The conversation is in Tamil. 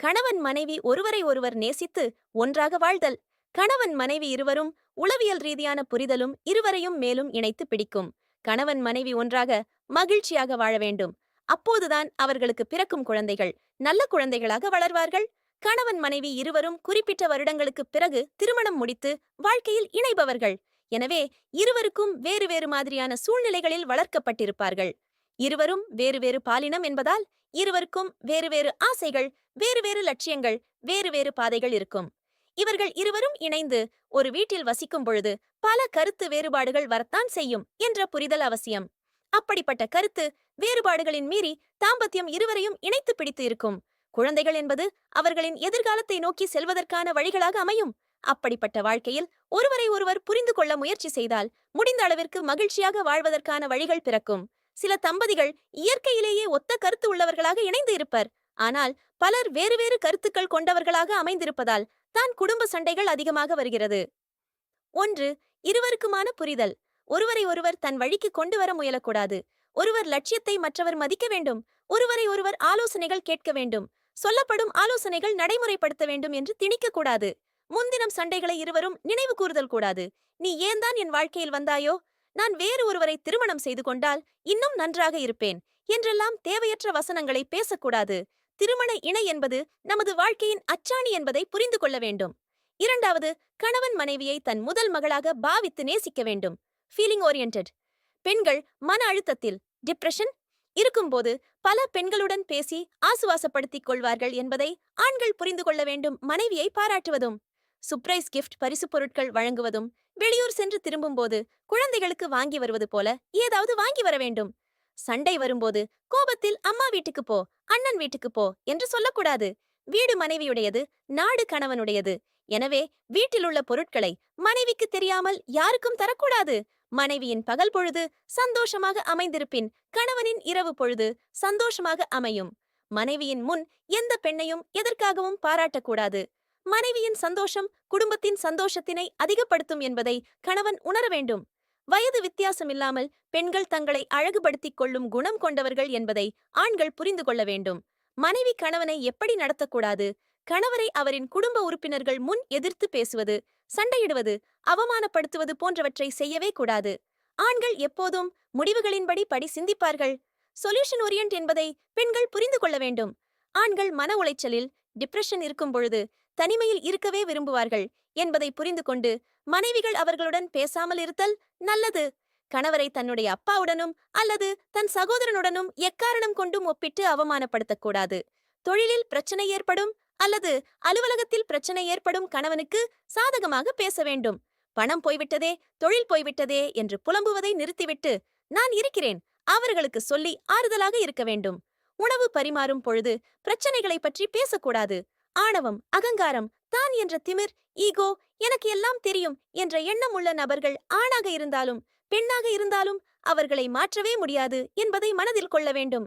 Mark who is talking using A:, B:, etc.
A: கணவன் மனைவி ஒருவரை ஒருவர் நேசித்து ஒன்றாக வாழ்தல். கணவன் மனைவி இருவரும் உளவியல் ரீதியான புரிதலும் இருவரையும் மேலும் இணைத்து பிடிக்கும். கணவன் மனைவி ஒன்றாக மகிழ்ச்சியாக வாழ வேண்டும். அப்போதுதான் அவர்களுக்கு பிறக்கும் குழந்தைகள் நல்ல குழந்தைகளாக வளர்வார்கள். கணவன் மனைவி இருவரும் குறிப்பிட்ட வருடங்களுக்கு பிறகு திருமணம் முடித்து வாழ்க்கையில் இணைபவர்கள். எனவே இருவருக்கும் வேறு வேறு மாதிரியான சூழ்நிலைகளில் வளர்க்கப்பட்டிருப்பார்கள். இருவரும் வேறு வேறு பாலினம் என்பதால் இருவருக்கும் வேறு வேறு ஆசைகள் வேறு வேறு லட்சியங்கள் வேறு வேறு பாதைகள் இருக்கும். இவர்கள் இருவரும் இணைந்து ஒரு வீட்டில் வசிக்கும் பொழுது பல கருத்து வேறுபாடுகள் வரத்தான் செய்யும் என்ற புரிதல் அவசியம். அப்படிப்பட்ட கருத்து வேறுபாடுகளின் மீறி தாம்பத்தியம் இருவரையும் இணைத்து பிடித்து இருக்கும். குழந்தைகள் என்பது அவர்களின் எதிர்காலத்தை நோக்கி செல்வதற்கான வழிகளாக அமையும். அப்படிப்பட்ட வாழ்க்கையில் ஒருவரை ஒருவர் புரிந்து கொள்ள முயற்சி செய்தால் முடிந்த அளவிற்கு மகிழ்ச்சியாக வாழ்வதற்கான வழிகள் பிறக்கும். சில தம்பதிகள் இயற்கையிலேயே ஒத்த கருத்து உள்ளவர்களாக இணைந்து இருப்பர். ஆனால் பலர் வேறு வேறு கருத்துக்கள் கொண்டவர்களாக அமைந்திருப்பதால் தான் குடும்ப சண்டைகள் அதிகமாக வருகிறது. ஒன்று இருவருக்குமான புரிதல். ஒருவரை ஒருவர் தன் வழிக்கு கொண்டு வர முயலக்கூடாது. ஒருவர் லட்சியத்தை மற்றவர் மதிக்க வேண்டும். ஒருவரை ஒருவர் ஆலோசனைகள் கேட்க வேண்டும். சொல்லப்படும் ஆலோசனைகள் நடைமுறைப்படுத்த வேண்டும் என்று திணிக்கக்கூடாது. முன்தினம் சண்டைகளை இருவரும் நினைவு கூறுதல் கூடாது. நீ ஏன்தான் என் வாழ்க்கையில் வந்தாயோ? நான் வேறு ஒருவரை திருமணம் செய்து கொண்டால் இன்னும் நன்றாக இருப்பேன் என்றெல்லாம் தேவையற்ற வசனங்களை பேசக்கூடாது. திருமண இணை என்பது நமது வாழ்க்கையின் அச்சாணி என்பதை புரிந்து கொள்ள வேண்டும். இரண்டாவது கணவன் மனைவியை தன் முதல் மகளாக பாவித்து நேசிக்க வேண்டும். ஃபீலிங் ஓரியன்ட் பெண்கள் மன அழுத்தத்தில் டிப்ரெஷன் இருக்கும்போது பல பெண்களுடன் பேசி ஆசுவாசப்படுத்திக் கொள்வார்கள் என்பதை ஆண்கள் புரிந்து கொள்ள வேண்டும் மனைவியை பாராட்டுவதும். சுப்ரைஸ் கிஃப்ட் பரிசு பொருட்கள் வழங்குவதும் வெளியூர் சென்று திரும்பும்போது குழந்தைகளுக்கு வாங்கி வருவது போல ஏதாவது வாங்கி வர வேண்டும். சண்டை வரும்போது கோபத்தில் அம்மா வீட்டுக்கு போ அண்ணன் வீட்டுக்கு போ என்று சொல்லக்கூடாது. வீடு மனைவியுடையது நாடு கணவனுடையது. எனவே வீட்டிலுள்ள பொருட்களை மனைவிக்கு தெரியாமல் யாருக்கும் தரக்கூடாது. மனைவியின் பகல் பொழுது சந்தோஷமாக அமைந்திருப்பின் கணவனின் இரவு பொழுது சந்தோஷமாக அமையும். மனைவியின் முன் எந்த பெண்ணையும் எதற்காகவும் பாராட்டக்கூடாது. மனைவியின் சந்தோஷம் குடும்பத்தின் சந்தோஷத்தினை அதிகப்படுத்தும் என்பதை கணவன் உணர வேண்டும். வயது வித்தியாசமில்லாமல் பெண்கள் தங்களை அழகுபடுத்திக் கொள்ளும் குணம் கொண்டவர்கள் என்பதை ஆண்கள் புரிந்து கொள்ள வேண்டும். மனைவி கணவனை எப்படி நடத்தக்கூடாது? கணவரை அவரின் குடும்ப உறுப்பினர்கள் முன் எதிர்த்து பேசுவது சண்டையிடுவது அவமானப்படுத்துவது போன்றவற்றை செய்யவே கூடாது. ஆண்கள் எப்போதும் முடிவுகளின்படி படி சிந்திப்பார்கள். சொல்யூஷன் ஓரியன்ட் என்பதை பெண்கள் புரிந்து கொள்ள வேண்டும். ஆண்கள் மன உளைச்சலில் டிப்ரெஷன் இருக்கும் பொழுது தனிமையில் இருக்கவே விரும்புவார்கள் என்பதை புரிந்து கொண்டு மனைவிகள் அவர்களுடன் பேசாமல் இருத்தல் நல்லது. கணவரை தன்னுடைய அப்பாவுடனும் அல்லது தன் சகோதரனுடனும் எக்காரணம் கொண்டும் ஒப்பிட்டு அவமானப்படுத்தக்கூடாது தொழிலில் பிரச்சனை ஏற்படும் அல்லது அலுவலகத்தில் பிரச்சனை ஏற்படும் கணவனுக்கு சாதகமாக பேச வேண்டும். பணம் போய்விட்டதே தொழில் போய்விட்டதே என்று புலம்புவதை நிறுத்திவிட்டு நான் இருக்கிறேன் அவர்களுக்கு சொல்லி ஆறுதலாக இருக்க வேண்டும். உணவு பரிமாறும் பொழுது பிரச்சனைகளை பற்றி பேசக்கூடாது. ஆணவம் அகங்காரம் தான் என்ற திமிர் ஈகோ எனக்கு எல்லாம் தெரியும் என்ற எண்ணம் உள்ள நபர்கள் ஆணாக இருந்தாலும் பெண்ணாக இருந்தாலும் அவர்களை மாற்றவே முடியாது என்பதை மனதில் கொள்ள வேண்டும்.